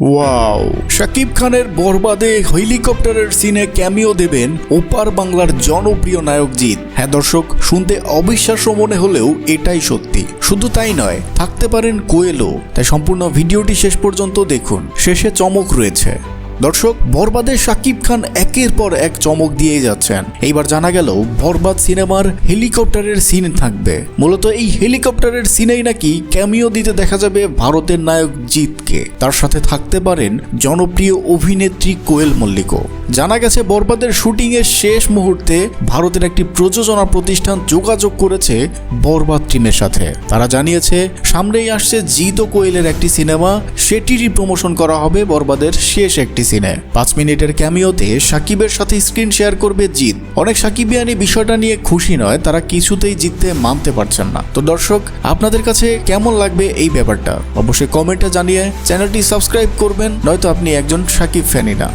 Wow Shakib খানের বরবাদে হেলিকপ্টারের সিনে ক্যামিও দেবেন ওপার বাংলার জনপ্রিয় নায়ক জিৎ। হ্যাঁ দর্শক, শুনতে অবিশ্বাস্য মনে হলেও এটাই সত্যি। শুধু তাই নয়, থাকতে পারেন কোয়েলও তাই সম্পূর্ণ ভিডিওটি শেষ পর্যন্ত দেখুন। শেষে চমক রয়েছে। দর্শক বরবাদে শাকিব খান একের পর এক চমক দিয়ে যাচ্ছেন। এইবার জানা গেল বরবাদ সিনেমার হেলিকপ্টারের সিন থাকবে। মূলত এই হেলিকপ্টারের সিনেই নাকি ক্যামিও দিতে দেখা যাবে ভারতের নায়ক জিতকে তার সাথে থাকতে পারেন জনপ্রিয় অভিনেত্রী কোয়েল মল্লিকও। জানা গেছে বরবাদের শুটিং এর শেষ মুহূর্তে ভারতের একটি প্রযোজনা প্রতিষ্ঠান যোগাযোগ করেছে বরবাদ টিমের সাথে। তারা জানিয়েছে, সামনেই আসছে জিত ও কোয়েলের একটি সিনেমা। সেটিরই প্রমোশন করা হবে বরবাদের শেষ একটি সিনে পাঁচ মিনিটের ক্যামিওতে সাকিবের সাথে স্ক্রিন শেয়ার করবে জিত অনেক সাকিবিয়ানি বিষয়টা নিয়ে খুশি নয়, তারা কিছুতেই জিততে মানতে পারছেন না। তো দর্শক, আপনাদের কাছে কেমন লাগবে এই ব্যাপারটা? অবশ্যই কমেন্টে জানিয়ে চ্যানেলটি সাবস্ক্রাইব করবেন, নয়তো আপনি একজন সাকিব ফ্যানি না।